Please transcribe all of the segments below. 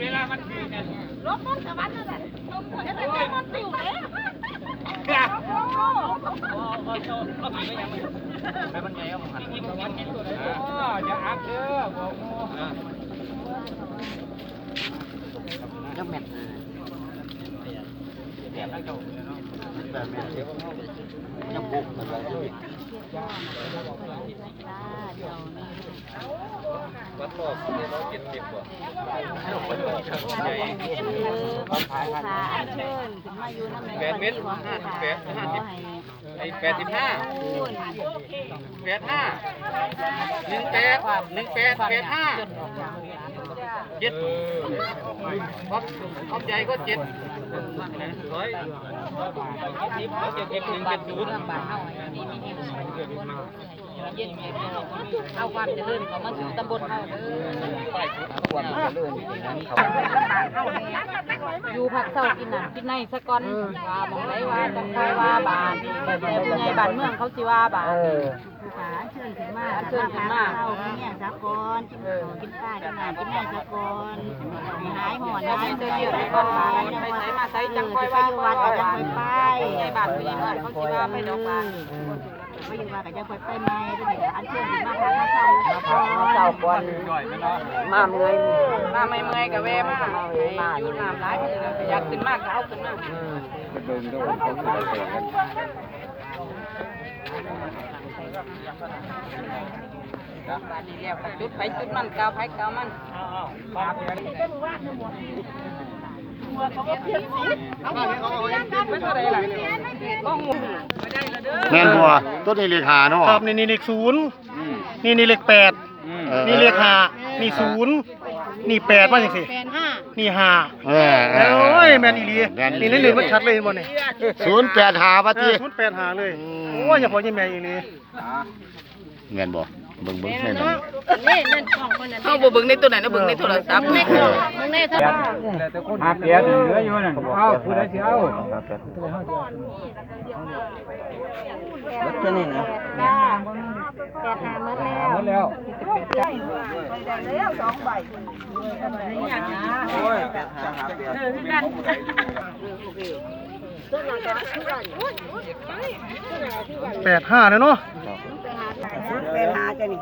เวลามันคือเนี่ยรถมันกับวันนั่นแหละจะได้มันติ่วเอ๊ะ ไปมันไงอะผมหันอย่าอักเด้อบอกมูยังแม่นแบบนั้นเขาแบบแม่นยังบุกอะไรอยู่ วัดรอบเนี่ยร้อยเจ็ดสิบกว่าขาเชิญถึงมาอยู่น้ำแปดเมตรห้าสิบแปดห้าสิบไอ้แปดสิบห้าแปดห้าหนึ่งแปดหนึ่งแปดแปดห้า เจ็ดความความใหญ่ก็เจ็ดร้อยเจ็ดเอ็ดหนึ่งเจ็ดศูนย์เอาความเจริญของมาสู่ตำบลเฮาเด้อความเจริญอย่างนั้นเขาอยู่ผักเศร้ากินนั่นกินในสะก่อนว่าหมองไรว่าจังคอยว่าบานแต่ผู้ใหญ่บ้านเมืองเขาสิว่าบานเออขาเชิญขึ้นมาเชิญขึ้นมาเอาเนี่ยสะกอน กินข้าวกินปลากินน้ำกินแม่สะกอนหายหอนเดี๋ยเป็นเตียวไปก่อนไปใส่มาใส่จังคอยว่าอยว่าวัดบาก็นยังไปผู้ใหญ่บานผู้ใหญ่บ้านเขาสิดว่าไปดอกบานไปอยู่วัดก็ยังไปไปแม่ด้วยอันเชิญขึ้นมาพามาเศร้ามาเจ้าก่อนมาเมื่อยมาไม่เมื่อยกับแวมาอยู่น้ำหลายมื้อแล้วก็อยากขึ้นมากก็เอาขึ้นมาเบิ่งดูเขาสิได้แข่งกัน บานนี้แล้วก็จุดไปจุดมันกาวไผกาวมันแม่นบ่ต้นนี้เลขาเนาะครับนี่นี่เลขศูนย์นี่นี่เลขแปดนี่เลขห้านี่ศูนย์นี่แปดว่าจังสินี่ห้าเออเออโอ้ยแม่นอีหลีแม่นอีหลีนี่เล่นๆมันชัดเลยเห็นนี่ศูนย์แปดหาปะเอติอศูนย์แปดหาเลยอืมโอ้ยอย่าพอยิ่งแม่อีหลีแม่นบ่ เบิ่งเบิ่งแม่นบ่เอาบ่เบิ่งในตัวไหนนะเบิ่งในโทรศัพท์เออหาเปียเหลืออยู่นั่นเอาผู้ใดสิเอารถตัวนี้นะแปดหาเมื่อแล้วหมดแล้วโอ้ยแปดห้าเลยเนาะ ไปหาจ้ะนี่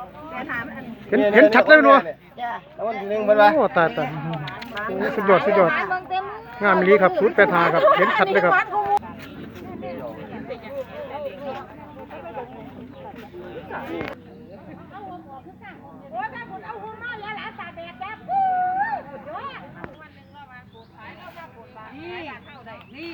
เห็นเห็นชัดเลยเนาะจ้ะแล้ววันที่หนึ่งเพิ่นว่าโอ้ตายตายโอ้สุดยอดสุดยอดงามอีหลีครับศูนย์แปดหาครับเห็นชัดเลยครับนี่